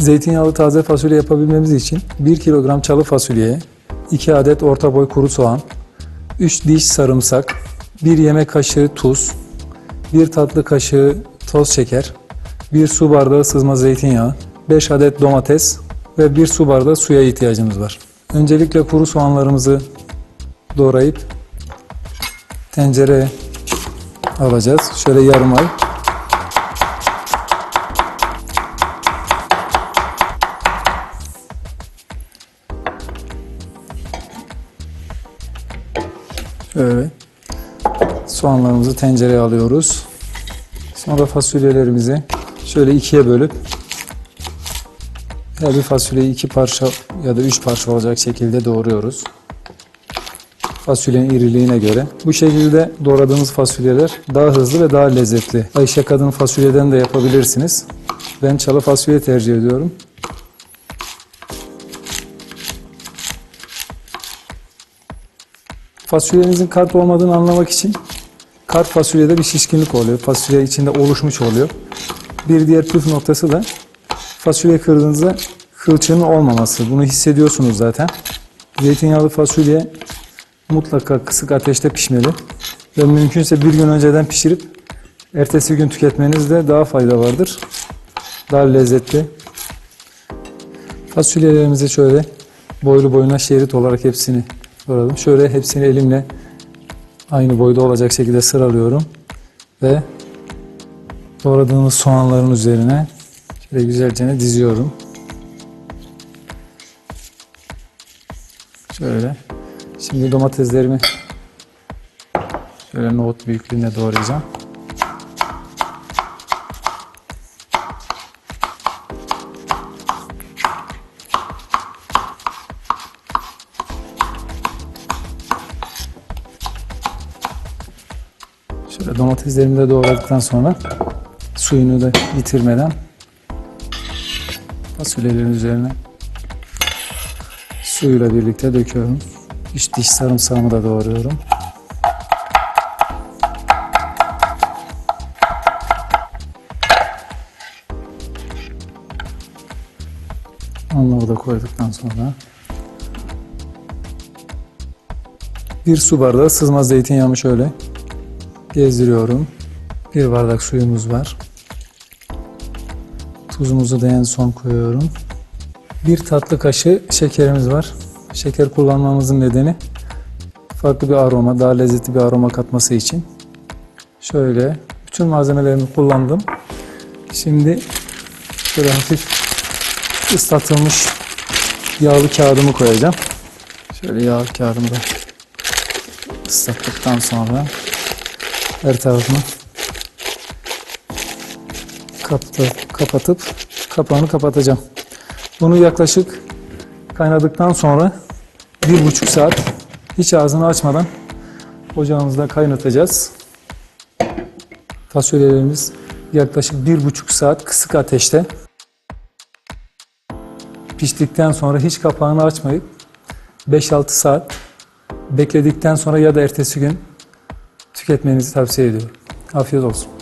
Zeytinyağlı taze fasulye yapabilmemiz için 1 kilogram çalı fasulyeye 2 adet orta boy kuru soğan, 3 diş sarımsak, 1 yemek kaşığı tuz, 1 tatlı kaşığı toz şeker, 1 su bardağı sızma zeytinyağı, 5 adet domates ve 1 su bardağı suya ihtiyacımız var. Öncelikle kuru soğanlarımızı doğrayıp tencereye alacağız. Şöyle yarım ay. Şöyle soğanlarımızı tencereye alıyoruz. Sonra fasulyelerimizi şöyle ikiye bölüp her bir fasulyeyi iki parça ya da üç parça olacak şekilde doğruyoruz. Fasulyenin iriliğine göre. Bu şekilde doğradığımız fasulyeler daha hızlı ve daha lezzetli. Ayşe kadın fasulyeden de yapabilirsiniz. Ben çalı fasulye tercih ediyorum. Fasulyenizin kart olmadığını anlamak için kart fasulyede bir şişkinlik oluyor. Fasulye içinde oluşmuş oluyor. Bir diğer püf noktası da fasulye kırdığınızda kılçığının olmaması. Bunu hissediyorsunuz zaten. Zeytinyağlı fasulye mutlaka kısık ateşte pişmeli. Ve mümkünse bir gün önceden pişirip ertesi gün tüketmenizde daha fayda vardır. Daha lezzetli. Fasulyelerimizi şöyle boylu boyuna şerit olarak hepsini doğradım. Şöyle hepsini elimle aynı boyda olacak şekilde sıralıyorum. Ve doğradığımız soğanların üzerine şöyle güzelce diziyorum. Şöyle. Şimdi domateslerimi şöyle nohut büyüklüğünde doğrayacağım. Şöyle domateslerimi de doğradıktan sonra suyunu da yitirmeden fasulyelerin üzerine suyuyla birlikte döküyorum. İç diş sarımsağımı da doğruyorum. Onları da koyduktan sonra bir su bardağı sızma zeytinyağımı şöyle gezdiriyorum. Bir bardak suyumuz var. Tuzumuzu da en son koyuyorum. Bir tatlı kaşığı şekerimiz var. Şeker kullanmamızın nedeni farklı bir aroma, daha lezzetli bir aroma katması için. Şöyle bütün malzemelerimi kullandım. Şimdi şöyle hafif ıslatılmış yağlı kağıdımı koyacağım. Şöyle yağlı kağıdımı da ıslattıktan sonra her tarafını kapatıp, kapatıp kapağını kapatacağım. Bunu yaklaşık kaynadıktan sonra bir buçuk saat hiç ağzını açmadan ocağımızda kaynatacağız. Fasulyelerimiz yaklaşık bir buçuk saat kısık ateşte piştikten sonra hiç kapağını açmayıp 5-6 saat bekledikten sonra ya da ertesi gün tüketmenizi tavsiye ediyorum. Afiyet olsun.